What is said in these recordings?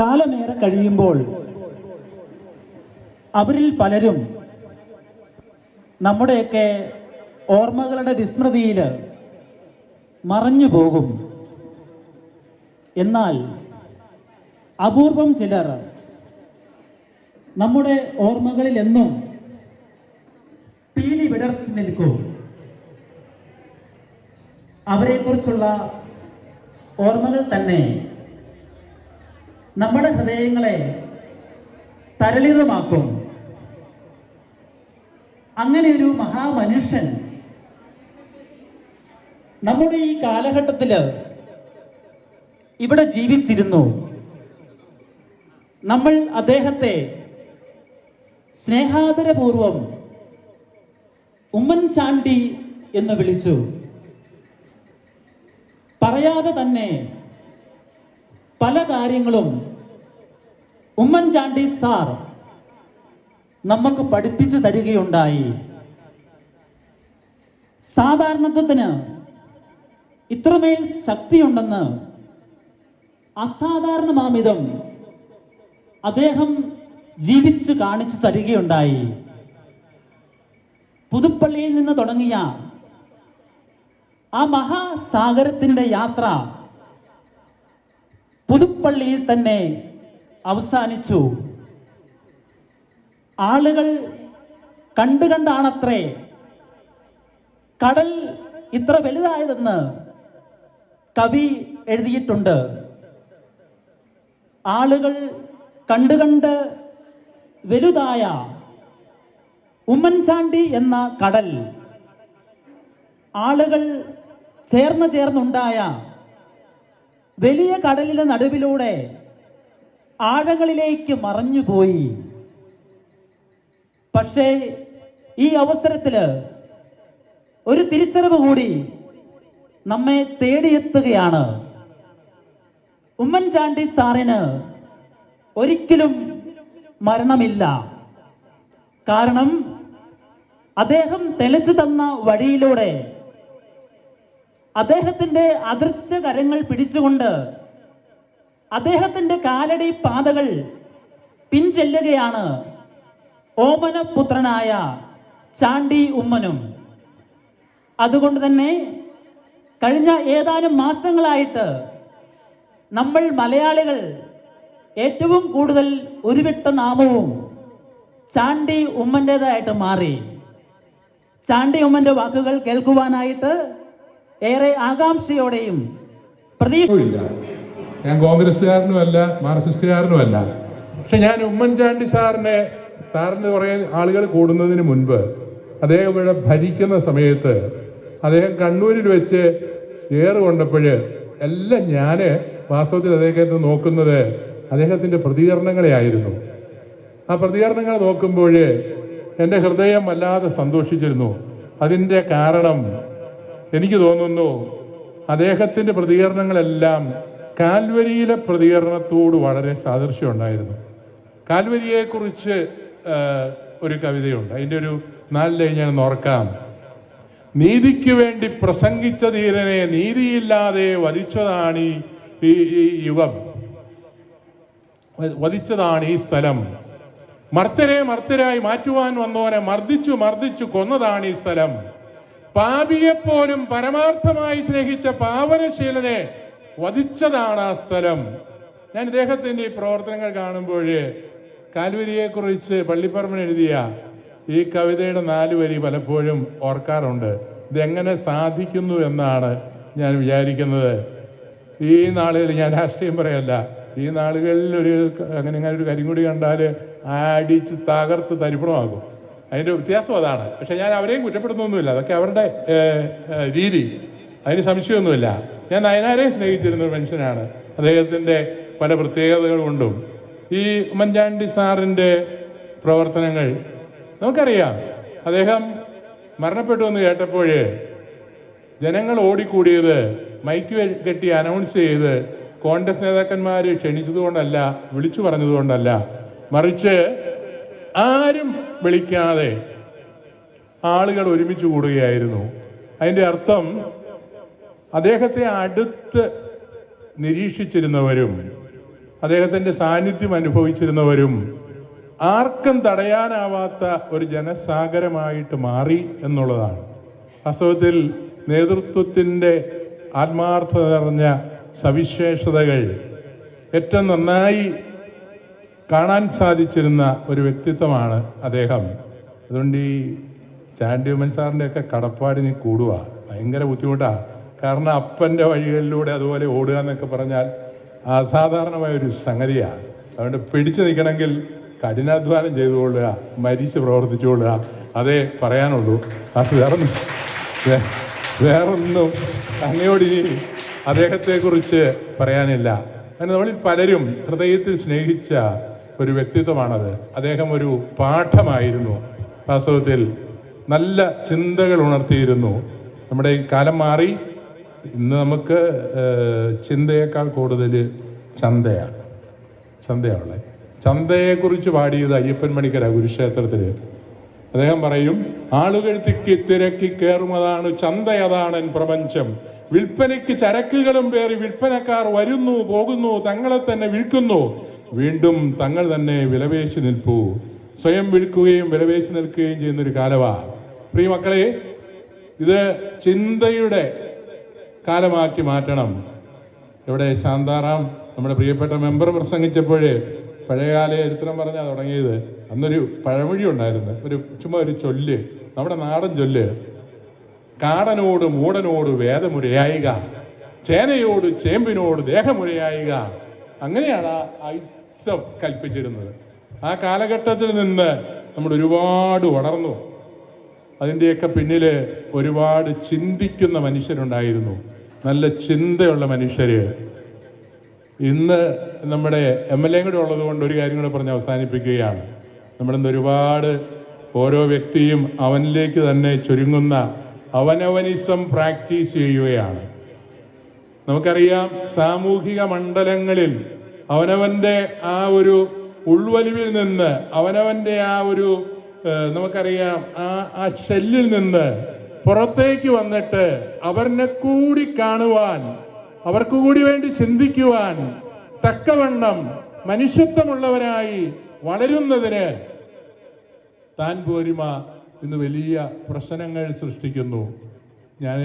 കാലമേറെ കഴിയുമ്പോൾ അവരിൽ പലരും നമ്മുടെയൊക്കെ ഓർമ്മകളുടെ വിസ്മൃതിയിൽ മറഞ്ഞു പോകും. എന്നാൽ അപൂർവം ചിലർ നമ്മുടെ ഓർമ്മകളിൽ എന്നും പീലി വിടർത്തി നിൽക്കും. അവരെക്കുറിച്ചുള്ള ഓർമ്മകൾ തന്നെ നമ്മുടെ ഹൃദയങ്ങളെ തരളിതമാക്കും. അങ്ങനെ ഒരു മഹാമനുഷ്യൻ നമ്മുടെ ഈ കാലഘട്ടത്തിൽ ഇവിടെ ജീവിച്ചിരുന്നു. നമ്മൾ അദ്ദേഹത്തെ സ്നേഹാദരപൂർവം ഉമ്മൻചാണ്ടി എന്ന് വിളിച്ചു. പറയാതെ തന്നെ പല കാര്യങ്ങളും ഉമ്മൻചാണ്ടി സാർ നമുക്ക് പഠിപ്പിച്ചു തരികയുണ്ടായി. സാധാരണത്വത്തിന് ഇത്രമേൽ ശക്തിയുണ്ടെന്ന് അസാധാരണമാമിതം അദ്ദേഹം ജീവിച്ചു കാണിച്ചു തരികയുണ്ടായി. പുതുപ്പള്ളിയിൽ നിന്ന് തുടങ്ങിയ ആ മഹാസാഗരത്തിന്റെ യാത്ര പുതുപ്പള്ളിയിൽ തന്നെ അവസാനിച്ചു. ആളുകൾ കണ്ടു കണ്ടാണത്രേ കടൽ ഇത്ര വലുതായതെന്ന് കവി എഴുതിയിട്ടുണ്ട്. ആളുകൾ കണ്ടു കണ്ട് വലുതായ ഉമ്മൻചാണ്ടി എന്ന കടൽ ആളുകൾ ചേർന്ന് ചേർന്നുണ്ടായ വലിയ കടലിന്റെ നടുവിലൂടെ ആഴങ്ങളിലേക്ക് മറഞ്ഞുപോയി. പക്ഷേ ഈ അവസരത്തിൽ ഒരു തിരിച്ചറിവ് കൂടി നമ്മെ തേടിയെത്തുകയാണ്. ഉമ്മൻചാണ്ടി സാറിന് ഒരിക്കലും മരണമില്ല. കാരണം അദ്ദേഹം തെളിച്ചു തന്ന വഴിയിലൂടെ അദ്ദേഹത്തിന്റെ അദൃശ്യ കരങ്ങൾ പിടിച്ചുകൊണ്ട് അദ്ദേഹത്തിന്റെ കാലടി പാതകൾ പിൻചെല്ലുകയാണ് ഓമനപുത്രനായ ചാണ്ടി ഉമ്മനും. അതുകൊണ്ട് തന്നെ കഴിഞ്ഞ ഏതാനും മാസങ്ങളായിട്ട് നമ്മൾ മലയാളികൾ ഏറ്റവും കൂടുതൽ ഉരുവിട്ട നാമവും ചാണ്ടി ഉമ്മന്റെതായിട്ട് മാറി. ചാണ്ടി ഉമ്മന്റെ വാക്കുകൾ കേൾക്കുവാനായിട്ട് ഏറെ ആകാംക്ഷയോടെയും പ്രതീക്ഷ ഞാൻ കോൺഗ്രസ്സുകാരനുമല്ല മാർക്സിസ്റ്റുകാരനുമല്ല. പക്ഷെ ഞാൻ ഉമ്മൻചാണ്ടി സാറിനെ സാറിന് കുറേ ആളുകൾ കൂടുന്നതിന് മുൻപ് അദ്ദേഹം ഇവിടെ ഭരിക്കുന്ന സമയത്ത് അദ്ദേഹം കണ്ണൂരിൽ വെച്ച് ഏറ് എല്ലാം ഞാൻ വാസ്തവത്തിൽ അദ്ദേഹത്തെ നോക്കുന്നത് അദ്ദേഹത്തിന്റെ പ്രതികരണങ്ങളെ ആയിരുന്നു ആ പ്രതികരണങ്ങൾ നോക്കുമ്പോൾ എന്റെ ഹൃദയം വല്ലാതെ സന്തോഷിച്ചിരുന്നു. അതിന്റെ കാരണം എനിക്ക് തോന്നുന്നു അദ്ദേഹത്തിന്റെ പ്രതികരണങ്ങളെല്ലാം കാൽവരിയിലെ പ്രതികരണത്തോട് വളരെ സാദൃശ്യം ഉണ്ടായിരുന്നു. കാൽവരിയെക്കുറിച്ച് ഒരു കവിതയുണ്ട്. അതിന്റെ ഒരു നാല് ലൈൻ ഞാൻ ഓർക്കാം. നീതിക്ക് വേണ്ടി പ്രസംഗിച്ച ധീരനെ നീതിയില്ലാതെ വധിച്ചതാണ് ഈ- യുവം വധിച്ചതാണ് ഈ സ്ഥലം. മർത്തരെ മർത്തരായി മാറ്റുവാൻ വന്നവനെ മർദ്ദിച്ചു മർദ്ദിച്ചു കൊന്നതാണ് ഈ സ്ഥലം. പാപിയെപ്പോലും പരമാർത്ഥമായി സ്നേഹിച്ച പാവനശീലനെ വധിച്ചതാണ് ആ സ്ഥലം. ഞാൻ ഇദ്ദേഹത്തിന്റെ ഈ പ്രവർത്തനങ്ങൾ കാണുമ്പോൾ കാൽവരിയെക്കുറിച്ച് പള്ളിപ്പറമ്പൻ എഴുതിയ ഈ കവിതയുടെ നാല് വരി പലപ്പോഴും ഓർക്കാറുണ്ട്. ഇതെങ്ങനെ സാധിക്കുന്നു എന്നാണ് ഞാൻ വിചാരിക്കുന്നത്. ഈ നാളുകളിൽ ഞാൻ രാഷ്ട്രീയം പറയല്ല. ഈ നാളുകളിൽ ഒരു അങ്ങനെ ഇങ്ങനെ ഒരു കരിങ്കുടി കണ്ടാൽ അടിച്ച് തകർത്ത് തരിപ്പണമാകും. അതിന്റെ വ്യത്യാസം അതാണ്. പക്ഷെ ഞാൻ അവരെയും കുറ്റപ്പെടുത്തുന്നൊന്നുമില്ല. അതൊക്കെ അവരുടെ രീതി. അതിന് സംശയമൊന്നുമില്ല. ഞാൻ നയനാരെ സ്നേഹിച്ചിരുന്ന ഒരു മനുഷ്യനാണ്. അദ്ദേഹത്തിന്റെ പല പ്രത്യേകതകൾ കൊണ്ടും ഈ ഉമ്മൻചാണ്ടി സാറിന്റെ പ്രവർത്തനങ്ങൾ നമുക്കറിയാം. അദ്ദേഹം മരണപ്പെട്ടു എന്ന് കേട്ടപ്പോൾ ജനങ്ങൾ ഓടിക്കൂടിയത് മൈക്ക് കെട്ടി അനൗൺസ് ചെയ്ത് കോൺഗ്രസ് നേതാക്കന്മാർ ക്ഷണിച്ചതുകൊണ്ടല്ല വിളിച്ചു പറഞ്ഞതുകൊണ്ടല്ല. മറിച്ച് ആരും വിളിക്കാതെ ആളുകൾ ഒരുമിച്ച് കൂടുകയായിരുന്നു. അതിന്റെ അർത്ഥം അദ്ദേഹത്തെ അടുത്ത് നിരീക്ഷിച്ചിരുന്നവരും അദ്ദേഹത്തിന്റെ സാന്നിധ്യം അനുഭവിച്ചിരുന്നവരും ആർക്കും തടയാനാവാത്ത ഒരു ജനസാഗരമായിട്ട് മാറി എന്നുള്ളതാണ്. വാസ്തവത്തിൽ നേതൃത്വത്തിന്റെ ആത്മാർത്ഥത നിറഞ്ഞ സവിശേഷതകൾ ഏറ്റവും നന്നായി കാണാൻ സാധിച്ചിരുന്ന ഒരു വ്യക്തിത്വമാണ് അദ്ദേഹം. അതുകൊണ്ട് ഈ ഉമ്മൻ സാറിന്റെ ഒക്കെ കടപ്പാടിന് കൂടുക ഭയങ്കര ബുദ്ധിമുട്ടാണ് കാരണം അപ്പന്റെ വഴികളിലൂടെ അതുപോലെ ഓടുക എന്നൊക്കെ പറഞ്ഞാൽ അസാധാരണമായ ഒരു സംഗതിയാണ്. അതുകൊണ്ട് പിടിച്ചു നിൽക്കണമെങ്കിൽ കഠിനാധ്വാനം ചെയ്തുകൊള്ളുക മരിച്ച് പ്രവർത്തിച്ചുകൊള്ളുക അതേ പറയാനുള്ളൂ. അത് വേറൊന്നും വേറൊന്നും അങ്ങയോട് ഇനി അദ്ദേഹത്തെക്കുറിച്ച് പറയാനില്ല. അങ്ങനെ നമ്മളിൽ പലരും ഹൃദയത്തിൽ സ്നേഹിച്ച ഒരു വ്യക്തിത്വമാണത്. അദ്ദേഹം ഒരു പാഠമായിരുന്നു. വാസ്തവത്തിൽ നല്ല ചിന്തകൾ ഉണർത്തിയിരുന്നു. നമ്മുടെ ഈ കാലം മാറി. ഇന്ന് നമുക്ക് ചിന്തയേക്കാൾ കൂടുതൽ ചന്തയാണ്. ചന്തയാണുള്ളത് ചന്തയെക്കുറിച്ച് പാടിയത് അയ്യപ്പൻ മണിക്കര ഗുരുക്ഷേത്രത്തിൽ അദ്ദേഹം പറയും ആളുകൾ തിക്കി തിരക്കി കയറുമതാണ് ചന്ത അതാണൻ പ്രപഞ്ചം. വിൽപ്പനയ്ക്ക് ചരക്കുകളും പേറി വിൽപ്പനക്കാർ വരുന്നു പോകുന്നു തങ്ങളെ തന്നെ വിൽക്കുന്നു. വീണ്ടും തങ്ങൾ തന്നെ വിലപേശി നിൽപ്പൂ. സ്വയം വിൽക്കുകയും വിലപേശി നിൽക്കുകയും ചെയ്യുന്ന ഒരു കാലമാ പ്രിയ മക്കളെ ഇത് ചിന്തയുടെ കാലമാക്കി മാറ്റണം. ഇവിടെ ശാന്താറാം നമ്മുടെ പ്രിയപ്പെട്ട മെമ്പർ പ്രസംഗിച്ചപ്പോഴേ പഴയകാല ചരിത്രം പറഞ്ഞാൽ തുടങ്ങിയത്. അന്നൊരു പഴമൊഴി ഉണ്ടായിരുന്നു. ഒരു ചുമ്മാ ഒരു ചൊല്ല്. നമ്മുടെ നാടൻ ചൊല്ല്. കാടനോട് മൂടനോട് വേദമുരയായിക. ചേനയോട് ചേമ്പിനോട് ദേഹമുരയായിക. അങ്ങനെയാണ് ആ യുദ്ധം കൽപ്പിച്ചിരുന്നത്. ആ കാലഘട്ടത്തിൽ നിന്ന് നമ്മൾ ഒരുപാട് വളർന്നു. അതിന്റെയൊക്കെ പിന്നിൽ ഒരുപാട് ചിന്തിക്കുന്ന മനുഷ്യരുണ്ടായിരുന്നു. നല്ല ചിന്തയുള്ള മനുഷ്യര്. ഇന്ന് നമ്മുടെ എം എൽ എ കൂടെ ഉള്ളത് കൊണ്ട് ഒരു കാര്യം കൂടെ പറഞ്ഞ് അവസാനിപ്പിക്കുകയാണ്. നമ്മളിന്ന് ഒരുപാട് ഓരോ വ്യക്തിയും അവനിലേക്ക് തന്നെ ചുരുങ്ങുന്ന അവനവനിസം പ്രാക്ടീസ് ചെയ്യുകയാണ്. നമുക്കറിയാം സാമൂഹിക മണ്ഡലങ്ങളിൽ അവനവന്റെ ആ ഒരു ഉൾവലിവിൽ നിന്ന് അവനവന്റെ ആ ഒരു നമുക്കറിയാം ആ ആ ഷെല്ലിൽ നിന്ന് പുറത്തേക്ക് വന്നിട്ട് അവരിനെ കൂടി കാണുവാൻ അവർക്ക് കൂടി വേണ്ടി ചിന്തിക്കുവാൻ തക്കവണ്ണം മനുഷ്യത്വമുള്ളവരായി വളരുന്നതിന് താൻ പോരിമ ഇന്ന് വലിയ പ്രശ്നങ്ങൾ സൃഷ്ടിക്കുന്നു. ഞാൻ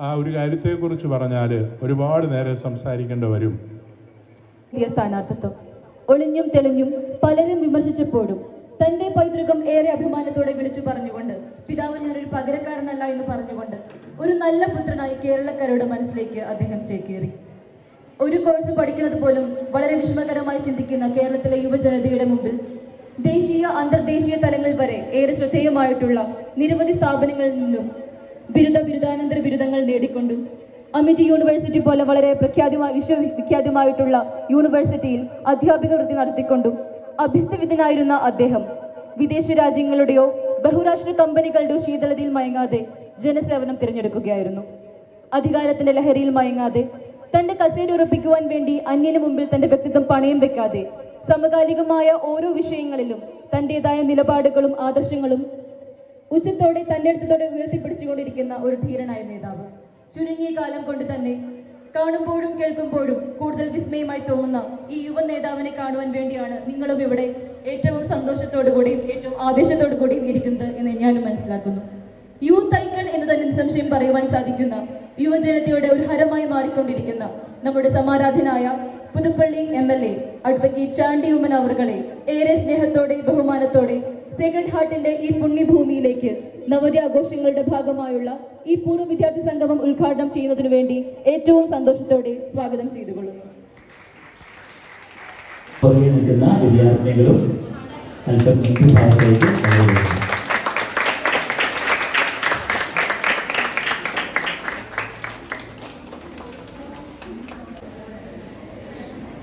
ആ ഒരു കാര്യത്തെക്കുറിച്ച് പറഞ്ഞാൽ ഒരുപാട് നേരെ സംസാരിക്കേണ്ടി വരും. സ്ഥാനാർത്ഥിത്വം ഒളിഞ്ഞും തെളിഞ്ഞും പലരും വിമർശിച്ചപ്പോഴും തന്റെ പൈതൃകം ഏറെ അഭിമാനത്തോടെ വിളിച്ചു പറഞ്ഞുകൊണ്ട് പിതാവ് ഞാനൊരു പകരക്കാരനല്ല എന്ന് പറഞ്ഞുകൊണ്ട് ഒരു നല്ല പുത്രനായി കേരളക്കാരുടെ മനസ്സിലേക്ക് അദ്ദേഹം ചേക്കേറി. ഒരു കോഴ്സ് പഠിക്കുന്നത് പോലും വളരെ വിഷമകരമായി ചിന്തിക്കുന്ന കേരളത്തിലെ യുവജനതയുടെ മുമ്പിൽ ദേശീയ അന്തർദേശീയ തലങ്ങൾ വരെ ഏറെ ശ്രദ്ധേയമായിട്ടുള്ള നിരവധി സ്ഥാപനങ്ങളിൽ നിന്നും ബിരുദ ബിരുദാനന്തര ബിരുദങ്ങൾ നേടിക്കൊണ്ടും അമിറ്റി യൂണിവേഴ്സിറ്റി പോലെ വളരെ പ്രഖ്യാതമായ വിശ്വവിഖ്യാതമായിട്ടുള്ള യൂണിവേഴ്സിറ്റിയിൽ അധ്യാപിക വൃത്തി നടത്തിക്കൊണ്ടും അഭ്യസ്തവിദ്യനായിരുന്ന അദ്ദേഹം വിദേശ രാജ്യങ്ങളുടെയോ ബഹുരാഷ്ട്ര കമ്പനികളുടെ ശീതളതയിൽ മയങ്ങാതെ ജനസേവനം തിരഞ്ഞെടുക്കുകയായിരുന്നു. അധികാരത്തിന്റെ ലഹരിയിൽ മയങ്ങാതെ തന്റെ കസേര ഉറപ്പിക്കുവാൻ വേണ്ടി അന്യന് മുമ്പിൽ തന്റെ വ്യക്തിത്വം പണയം വെക്കാതെ സമകാലികമായ ഓരോ വിഷയങ്ങളിലും തന്റേതായ നിലപാടുകളും ആദർശങ്ങളും ഉച്ചത്തോടെ തന്റെ അടുത്തോടെ ഉയർത്തിപ്പിടിച്ചുകൊണ്ടിരിക്കുന്ന ഒരു ധീരനായ നേതാവ്. ചുരുങ്ങിയ കാലം കൊണ്ട് തന്നെ കാണുമ്പോഴും കേൾക്കുമ്പോഴും കൂടുതൽ വിസ്മയമായി തോന്നുന്ന ഈ യുവ നേതാവിനെ കാണുവാൻ വേണ്ടിയാണ് നിങ്ങളും ഇവിടെ ഏറ്റവും സന്തോഷത്തോടു കൂടിയും ഏറ്റവും ആവേശത്തോടു കൂടിയും ഇരിക്കുന്നത് എന്ന് ഞാനും മനസ്സിലാക്കുന്നു. യൂത്ത് ഐക്കൺ എന്ന് തന്നെ നിസ്സംശയം പറയുവാൻ സാധിക്കുന്ന യുവജനതയുടെ ഒരു ഹരമായി മാറിക്കൊണ്ടിരിക്കുന്ന നമ്മുടെ സമാരാധനായ Puthuppally M L A advocate Chandy Oommen അവർകളെ ഏറെ സ്നേഹത്തോടെ ബഹുമാനത്തോടെ സെക്കൻഡ് ഹാർട്ടിന്റെ ഈ പുണ്യഭൂമിയിലേക്ക് നവതി ആഘോഷങ്ങളുടെ ഭാഗമായുള്ള ഈ പൂർവ വിദ്യാർത്ഥി സംഗമം ഉദ്ഘാടനം ചെയ്യുന്നതിനു വേണ്ടി ഏറ്റവും സന്തോഷത്തോടെ സ്വാഗതം ചെയ്തുകൊള്ളുന്നു. പുറകെ നിൽക്കുന്ന വിദ്യാർത്ഥിനികളും അല്പം മുൻപ് ഭാഗത്തേക്ക് കടന്നു വരുന്നു.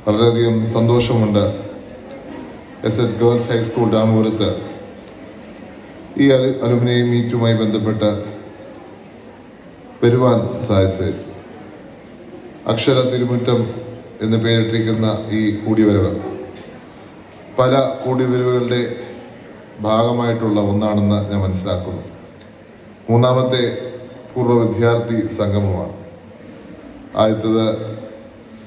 വളരെയധികം സന്തോഷമുണ്ട് S H girls high school രാമപുരത്ത് ഈ അലു- അലുമിനിയ മീറ്റുമായി ബന്ധപ്പെട്ട് വരുവാൻ സാധിച്ചത് അക്ഷര തിരുമുറ്റം എന്ന് പേരിട്ടിരിക്കുന്ന ഈ കൂടിവരവ്. പല കൂടിവരവുകളുടെ ഭാഗമായിട്ടുള്ള ഒന്നാണെന്ന് ഞാൻ മനസ്സിലാക്കുന്നു. മൂന്നാമത്തെ പൂർവ വിദ്യാർത്ഥി സംഗമമാണ്. ആദ്യത്തത്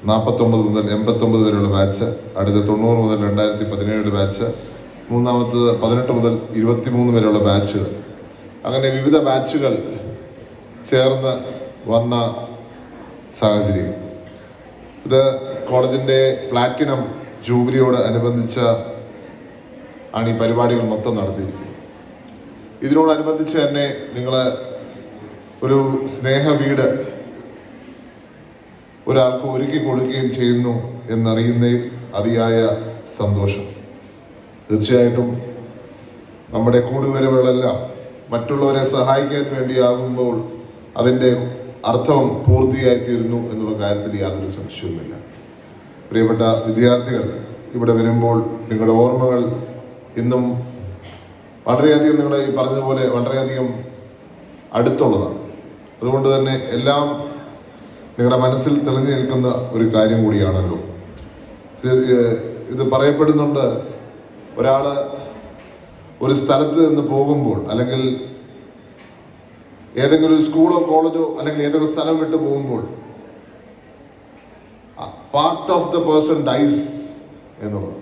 നാൽപ്പത്തൊമ്പത് മുതൽ എൺപത്തൊമ്പത് വരെയുള്ള ബാച്ച് അടുത്ത തൊണ്ണൂറ് മുതൽ രണ്ടായിരത്തി പതിനേഴ് ബാച്ച് മൂന്നാമത്തത് പതിനെട്ട് മുതൽ ഇരുപത്തിമൂന്ന് വരെയുള്ള ബാച്ചുകൾ. അങ്ങനെ വിവിധ ബാച്ചുകൾ ചേർന്ന് വന്ന സാഹചര്യം. ഇത് കോളേജിന്റെ പ്ലാറ്റിനം ജൂബിലിയോട് അനുബന്ധിച്ച് ആണ് ഈ പരിപാടികൾ മൊത്തം നടത്തിയിരിക്കുന്നത്. ഇതിനോടനുബന്ധിച്ച് തന്നെ നിങ്ങൾ ഒരു സ്നേഹ വീട് ഒരാൾക്ക് ഒരുക്കി കൊടുക്കുകയും ചെയ്യുന്നു എന്നറിയുന്ന അതിയായ സന്തോഷം. തീർച്ചയായിട്ടും നമ്മുടെ കൂടുവരവുകളെല്ലാം മറ്റുള്ളവരെ സഹായിക്കാൻ വേണ്ടിയാകുമ്പോൾ അതിന്റെ അർത്ഥം പൂർത്തിയായി തീരുന്നു എന്നുള്ള കാര്യത്തിൽ യാതൊരു സംശയവുമില്ല. പ്രിയപ്പെട്ട വിദ്യാർത്ഥികൾ ഇവിടെ വരുമ്പോൾ നിങ്ങളുടെ ഓർമ്മകൾ ഇന്നും വളരെയധികം നിങ്ങൾ ഈ പറഞ്ഞതുപോലെ വളരെയധികം അടുത്തുള്ളതാണ്. അതുകൊണ്ട് തന്നെ എല്ലാം നിങ്ങളുടെ മനസ്സിൽ തെളിഞ്ഞു നിൽക്കുന്ന ഒരു കാര്യം കൂടിയാണല്ലോ. ഇത് പറയപ്പെടുന്നുണ്ട് ഒരാൾ ഒരു സ്ഥലത്ത് നിന്ന് പോകുമ്പോൾ അല്ലെങ്കിൽ ഏതെങ്കിലും ഒരു സ്കൂളോ കോളേജോ അല്ലെങ്കിൽ ഏതെങ്കിലും സ്ഥലം വിട്ട് പോകുമ്പോൾ part of the person dies എന്നുള്ളത്.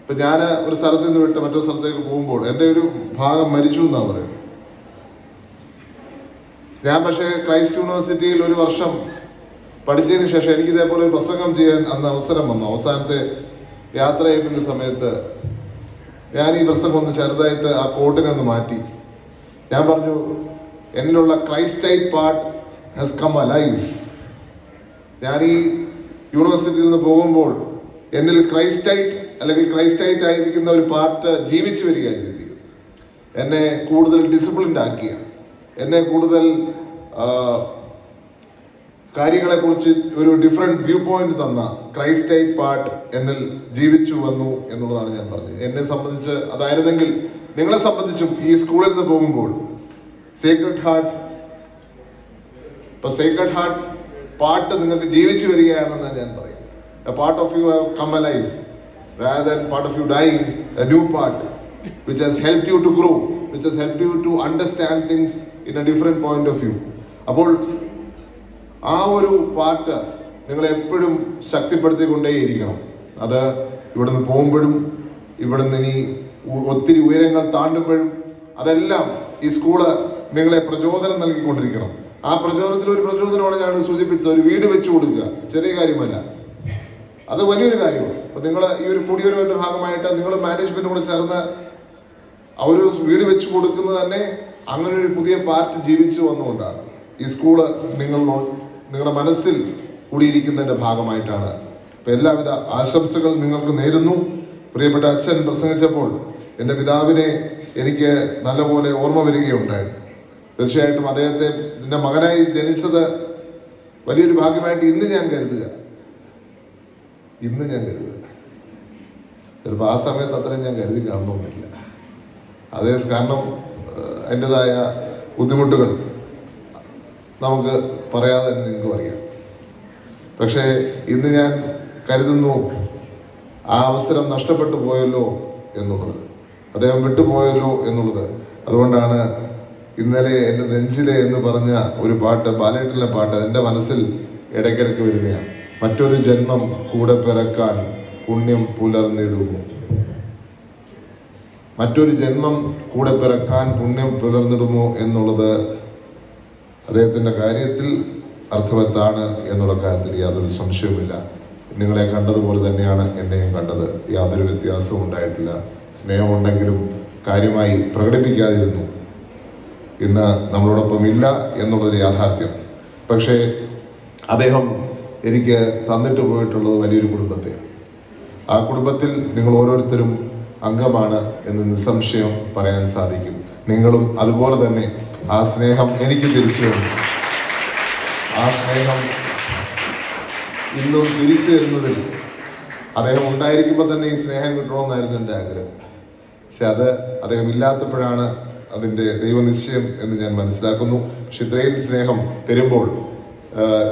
ഇപ്പൊ ഞാൻ ഒരു സ്ഥലത്ത് നിന്ന് വിട്ട് മറ്റൊരു സ്ഥലത്തേക്ക് പോകുമ്പോൾ എന്റെ ഒരു ഭാഗം മരിച്ചു എന്നാണ് പറയുന്നത്. ഞാൻ പക്ഷേ ക്രൈസ്റ്റ് യൂണിവേഴ്സിറ്റിയിൽ ഒരു വർഷം പഠിച്ചതിന് ശേഷം എനിക്ക് ഇതേപോലെ ഒരു പ്രസംഗം ചെയ്യാൻ അന്ന് അവസരം വന്നു. അവസാനത്തെ യാത്ര ചെയ്യുന്ന സമയത്ത് ഞാൻ ഈ പ്രസംഗം ഒന്ന് ചെറുതായിട്ട് ആ കോട്ടിനെ ഒന്ന് മാറ്റി. ഞാൻ പറഞ്ഞു എന്നിലുള്ള ക്രൈസ്റ്റൈറ്റ് പാർട്ട് ഹാസ് കം അലൈവ് ഞാൻ ഈ യൂണിവേഴ്സിറ്റിയിൽ നിന്ന് പോകുമ്പോൾ എന്നിൽ ക്രൈസ്റ്റൈറ്റ് അല്ലെങ്കിൽ ക്രൈസ്റ്റൈറ്റ് ആയിരിക്കുന്ന ഒരു പാർട്ട് ജീവിച്ചു വരികയാണ് എന്നെ കൂടുതൽ ഡിസിപ്ലിൻഡ് ആക്കിയ എന്നെ കൂടുതൽ കാര്യങ്ങളെ കാര്യങ്ങളെക്കുറിച്ച് ഒരു ഡിഫറെന്റ് വ്യൂ പോയിന്റ് തന്ന ക്രൈസ്റ്റൈറ്റ് പാർട്ട് എന്നിൽ ജീവിച്ചു വന്നു എന്നുള്ളതാണ് ഞാൻ പറഞ്ഞത്. എന്നെ സംബന്ധിച്ച് അതായിരുന്നെങ്കിൽ നിങ്ങളെ സംബന്ധിച്ചും ഈ സ്കൂളിൽ നിന്ന് പോകുമ്പോൾ സീക്രട്ട് ഹാർട്ട് ഇപ്പൊ സീക്രട്ട് ഹാർട്ട് പാട്ട് നിങ്ങൾക്ക് ജീവിച്ചു വരികയാണെന്ന് ഞാൻ പറയും. Part of you have come a life rather than part of you dying, a new part which has helped you to grow, which has helped you to understand things in a different. അപ്പോൾ ആ ഒരു part നിങ്ങൾ എപ്പോഴും ശക്തിപ്പെടുത്തിക്കൊണ്ടേയിരിക്കണം. അത് ഇവിടുന്ന് പോകുമ്പോഴും ഇവിടുന്ന് ഇനി ഒത്തിരി ഉയരങ്ങൾ താണ്ടുമ്പോഴും അതെല്ലാം ഈ സ്കൂൾ നിങ്ങളെ പ്രചോദനം നൽകിക്കൊണ്ടിരിക്കണം. ആ പ്രചോദനത്തിൽ ഒരു പ്രചോദനമാണ് ഞാൻ സൂചിപ്പിച്ചത്. ഒരു വീട് വെച്ചു കൊടുക്കുക. ചെറിയ കാര്യമല്ല. അത് വലിയൊരു കാര്യമാണ്. അപ്പൊ നിങ്ങൾ ഈ ഒരു കുടിയൊരുവിന്റെ ഭാഗമായിട്ട് നിങ്ങൾ മാനേജ്മെന്റ് കൂടെ ചേർന്ന് അവർ വീട് വെച്ചു കൊടുക്കുന്നത് തന്നെ അങ്ങനെ ഒരു പുതിയ പാർട്ടി ജീവിച്ചു വന്നുകൊണ്ടാണ്. ഈ സ്കൂൾ നിങ്ങൾ നിങ്ങളുടെ മനസ്സിൽ കൂടിയിരിക്കുന്നതിന്റെ ഭാഗമായിട്ടാണ്. അപ്പൊ എല്ലാവിധ ആശംസകൾ നിങ്ങൾക്ക് നേരുന്നു. പ്രിയപ്പെട്ട അച്ഛൻ പ്രസംഗിച്ചപ്പോൾ എന്റെ പിതാവിനെ എനിക്ക് നല്ലപോലെ ഓർമ്മ വരികയുണ്ടായിരുന്നു തീർച്ചയായിട്ടും അദ്ദേഹത്തെ എന്റെ മകനായി ജനിച്ചത് വലിയൊരു ഭാഗ്യമായിട്ട് ഇന്ന് ഞാൻ കരുതുക. ഇന്ന് ഞാൻ കരുതുക. ചിലപ്പോൾ ആ സമയത്ത് അത്രയും ഞാൻ കരുതി കാണണമെന്നില്ല. അതേ കാരണം അതിന്റെതായ ബുദ്ധിമുട്ടുകൾ നമുക്ക് പറയാതെ തന്നെ നിങ്ങൾക്കും അറിയാം. പക്ഷേ ഇന്ന് ഞാൻ കരുതുന്നു ആ അവസരം നഷ്ടപ്പെട്ടു പോയല്ലോ എന്നുള്ളത്. അദ്ദേഹം വിട്ടുപോയല്ലോ എന്നുള്ളത്. അതുകൊണ്ടാണ് ഇന്നലെ എന്റെ നെഞ്ചിലെ എന്ന് പറഞ്ഞ ഒരു പാട്ട് ബാലേട്ടനിലെ പാട്ട് എന്റെ മനസ്സിൽ ഇടയ്ക്കിടയ്ക്ക് വരുന്നതാണ്. മറ്റൊരു ജന്മം കൂടെ പിറക്കാൻ പുണ്യം പുലർന്നിടുമോ? മറ്റൊരു ജന്മം കൂടെ പിറക്കാൻ പുണ്യം പുലർന്നിടുമോ എന്നുള്ളത് അദ്ദേഹത്തിന്റെ കാര്യത്തിൽ അർത്ഥവത്താണ് എന്നുള്ള കാര്യത്തിൽ യാതൊരു സംശയവുമില്ല. നിങ്ങളെ കണ്ടതുപോലെ തന്നെയാണ് എന്നെയും കണ്ടത്. യാതൊരു വ്യത്യാസവും ഉണ്ടായിട്ടില്ല. സ്നേഹമുണ്ടെങ്കിലും കാര്യമായി പ്രകടിപ്പിക്കാതിരുന്നു. ഇന്ന് നമ്മളോടൊപ്പം ഇല്ല എന്നുള്ളൊരു യാഥാർത്ഥ്യം. പക്ഷേ അദ്ദേഹം എനിക്ക് തന്നിട്ട് പോയിട്ടുള്ളത് വലിയൊരു കുടുംബത്തെയാണ്. ആ കുടുംബത്തിൽ നിങ്ങൾ ഓരോരുത്തരും അംഗമാണ് എന്ന് നിസ്സംശയം പറയാൻ സാധിക്കും. നിങ്ങളും അതുപോലെ തന്നെ ആ സ്നേഹം എനിക്ക് തിരിച്ചു ആ സ്നേഹം ഇന്നും തിരിച്ചു തരുന്നതിൽ അദ്ദേഹം ഉണ്ടായിരിക്കുമ്പോൾ തന്നെ ഈ സ്നേഹം കിട്ടണമെന്നായിരുന്നു എന്റെ ആഗ്രഹം. പക്ഷെ അത് അദ്ദേഹം ഇല്ലാത്തപ്പോഴാണ് അതിന്റെ ദൈവനിശ്ചയം എന്ന് ഞാൻ മനസ്സിലാക്കുന്നു. പക്ഷെ ഇത്രയും സ്നേഹം തരുമ്പോൾ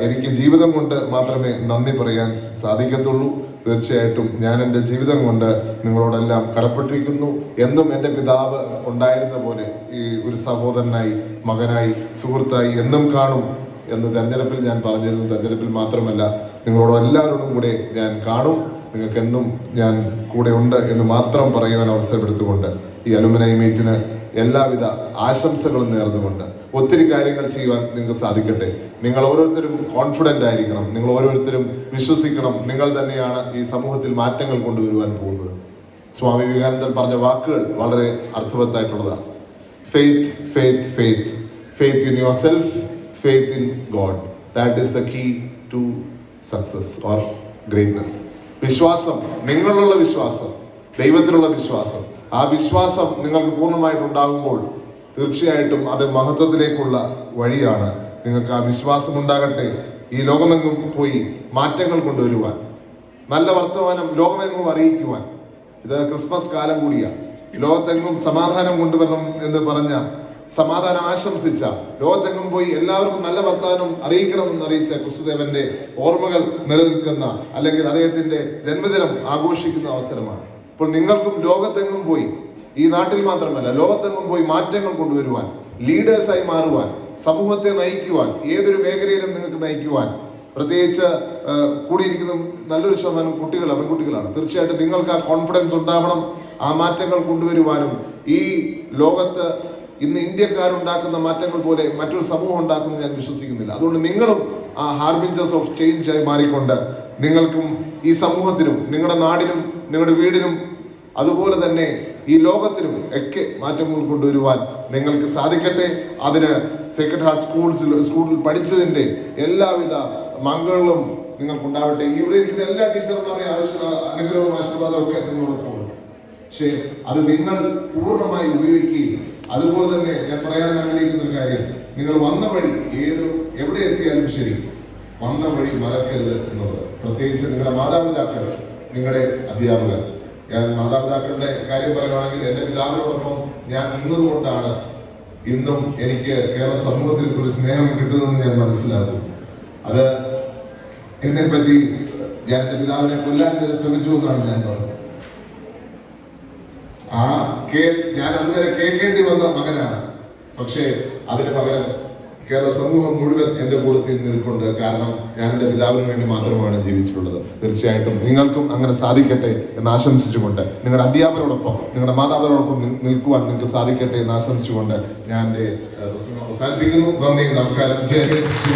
എനിക്ക് ജീവിതം കൊണ്ട് മാത്രമേ നന്ദി പറയാൻ സാധിക്കത്തുള്ളൂ. തീർച്ചയായിട്ടും ഞാൻ എന്റെ ജീവിതം കൊണ്ട് നിങ്ങളോടെല്ലാം കടപ്പെട്ടിരിക്കുന്നു. എന്നും എന്റെ പിതാവ് ഉണ്ടായിരുന്ന പോലെ ഈ ഒരു സഹോദരനായി മകനായി സുഹൃത്തായി എന്നും കാണും എന്ന് തെരഞ്ഞെടുപ്പിൽ ഞാൻ പറഞ്ഞിരുന്നു തെരഞ്ഞെടുപ്പിൽ മാത്രമല്ല നിങ്ങളോട് എല്ലാവരോടും കൂടെ ഞാൻ കാണും. നിങ്ങൾക്ക് എന്നും ഞാൻ കൂടെ ഉണ്ട് എന്ന് മാത്രം പറയുവാൻ അവസരമെടുത്തുകൊണ്ട് ഈ അലുമിനായി മീറ്റിന് എല്ലാവിധ ആശംസകളും നേർന്നുകൊണ്ട് ഒത്തിരി കാര്യങ്ങൾ ചെയ്യുവാൻ നിങ്ങൾക്ക് സാധിക്കട്ടെ. നിങ്ങൾ ഓരോരുത്തരും കോൺഫിഡന്റ് ആയിരിക്കണം. നിങ്ങൾ ഓരോരുത്തരും വിശ്വസിക്കണം. നിങ്ങൾ തന്നെയാണ് ഈ സമൂഹത്തിൽ മാറ്റങ്ങൾ കൊണ്ടുവരുവാൻ പോകുന്നത്. സ്വാമി വിവേകാനന്ദൻ പറഞ്ഞ വാക്കുകൾ വളരെ അർത്ഥവത്തായിട്ടുള്ളതാണ്. Faith faith faith faith in yourself faith in God that is the key to success or greatness വിശ്വാസം നിങ്ങളിലുള്ള വിശ്വാസം ദൈവത്തിലുള്ള വിശ്വാസം ആ വിശ്വാസം നിങ്ങൾക്ക് പൂർണമായിട്ട് ഉണ്ടാകുമ്പോൾ തീർച്ചയായിട്ടും അത് മഹത്വത്തിലേക്കുള്ള വഴിയാണ്. നിങ്ങൾക്ക് ആ വിശ്വാസം ഉണ്ടാകട്ടെ. ഈ ലോകമെങ്ങും പോയി മാറ്റങ്ങൾ കൊണ്ടുവരുവാൻ നല്ല വർത്തമാനം ലോകമെങ്ങും അറിയിക്കുവാൻ. ഇത് ക്രിസ്മസ് കാലം കൂടിയാ ലോകത്തെങ്ങും സമാധാനം കൊണ്ടുവരണം എന്ന് പറഞ്ഞ സമാധാനം ആശംസിച്ച ലോകത്തെങ്ങും പോയി എല്ലാവർക്കും നല്ല വർത്തമാനം അറിയിക്കണമെന്ന് അറിയിച്ച ക്രിസ്തുദേവന്റെ ഓർമ്മകൾ നിലനിൽക്കുന്ന അല്ലെങ്കിൽ അദ്ദേഹത്തിന്റെ ജന്മദിനം ആഘോഷിക്കുന്ന അവസരമാണ്. അപ്പോൾ നിങ്ങൾക്കും ലോകത്തെങ്ങും പോയി ഈ നാട്ടിൽ മാത്രമല്ല ലോകത്തെങ്ങും പോയി മാറ്റങ്ങൾ കൊണ്ടുവരുവാൻ ലീഡേഴ്സായി മാറുവാൻ സമൂഹത്തെ നയിക്കുവാൻ ഏതൊരു മേഖലയിലും നിങ്ങൾക്ക് നയിക്കുവാൻ പ്രത്യേകിച്ച് കൂടിയിരിക്കുന്ന നല്ലൊരു ശതമാനം കുട്ടികൾ പെൺകുട്ടികളാണ് തീർച്ചയായിട്ടും നിങ്ങൾക്ക് ആ കോൺഫിഡൻസ് ഉണ്ടാവണം ആ മാറ്റങ്ങൾ കൊണ്ടുവരുവാനും ഈ ലോകത്ത് ഇന്ന് ഇന്ത്യക്കാരുണ്ടാക്കുന്ന മാറ്റങ്ങൾ പോലെ മറ്റൊരു സമൂഹം ഉണ്ടാക്കുന്ന ഞാൻ വിശ്വസിക്കുന്നില്ല. അതുകൊണ്ട് നിങ്ങളും ആ ഹാർബിഞ്ചേഴ്സ് ഓഫ് ചേഞ്ച് ആയി മാറിക്കൊണ്ട് നിങ്ങൾക്കും ഈ സമൂഹത്തിനും നിങ്ങളുടെ നാടിനും നിങ്ങളുടെ വീടിനും അതുപോലെ തന്നെ ഈ ലോകത്തിനും ഒക്കെ മാറ്റങ്ങൾ കൊണ്ടുവരുവാൻ നിങ്ങൾക്ക് സാധിക്കട്ടെ. അതിന് സെക്രട്ട് ഹാർട്ട് സ്കൂൾസിൽ സ്കൂളിൽ പഠിച്ചതിന്റെ എല്ലാവിധ മംഗളും നിങ്ങൾക്കുണ്ടാവട്ടെ. ഇവിടെ ഇരിക്കുന്ന എല്ലാ ടീച്ചർമാരെയും ആവശ്യ അനുഗ്രഹവും ആശീർവാദവും ഒക്കെ നിങ്ങളോടൊപ്പം ഉണ്ട് പക്ഷേ അത് നിങ്ങൾ പൂർണമായി ഉപയോഗിക്കുകയും അതുപോലെ തന്നെ ഞാൻ പറയാൻ ആഗ്രഹിക്കുന്ന ഒരു കാര്യം നിങ്ങൾ വന്ന വഴി ഏത് എവിടെ എത്തിയാലും ശരി വന്ന വഴി മറക്കരുത് എന്നുള്ളത്. പ്രത്യേകിച്ച് നിങ്ങളുടെ മാതാപിതാക്കൾ നിങ്ങളുടെ അധ്യാപകർ. ഞാൻ മാതാപിതാക്കളുടെ കാര്യം പറയുകയാണെങ്കിൽ എന്റെ പിതാവിനോടൊപ്പം ഞാൻ നിന്നതുകൊണ്ടാണ് ഇന്നും എനിക്ക് കേരള സമൂഹത്തിൽ ഒരു സ്നേഹം കിട്ടുന്നതെന്ന് ഞാൻ മനസ്സിലാക്കും അത് എന്നെ പറ്റി ഞാൻ എന്റെ പിതാവിനെ കൊല്ലാൻ വരെ ശ്രമിച്ചു എന്നാണ് ഞാൻ പറഞ്ഞത്. ആ കേ ഞാൻ അതുവരെ കേൾക്കേണ്ടി വന്ന മകനാണ്. പക്ഷേ അതിന് പകരം കേരള സമൂഹം മുഴുവൻ എന്റെ കൂടത്തിൽ നിൽപ്പുണ്ട്. കാരണം ഞാൻ എന്റെ പിതാവിന് വേണ്ടി മാത്രമാണ് ജീവിച്ചിട്ടുള്ളത്. തീർച്ചയായിട്ടും നിങ്ങൾക്കും അങ്ങനെ സാധിക്കട്ടെ എന്ന് ആശംസിച്ചുകൊണ്ട് നിങ്ങളുടെ അധ്യാപകരോടൊപ്പം നിങ്ങളുടെ മാതാപിതാക്കളോടൊപ്പം നിൽക്കുവാൻ നിങ്ങൾക്ക് സാധിക്കട്ടെ എന്ന് ആശംസിച്ചുകൊണ്ട് ഞാൻ എന്റെ പ്രസംഗം അവസാനിപ്പിക്കുന്നു. നന്ദി നമസ്കാരം. ജയ ശ്രീ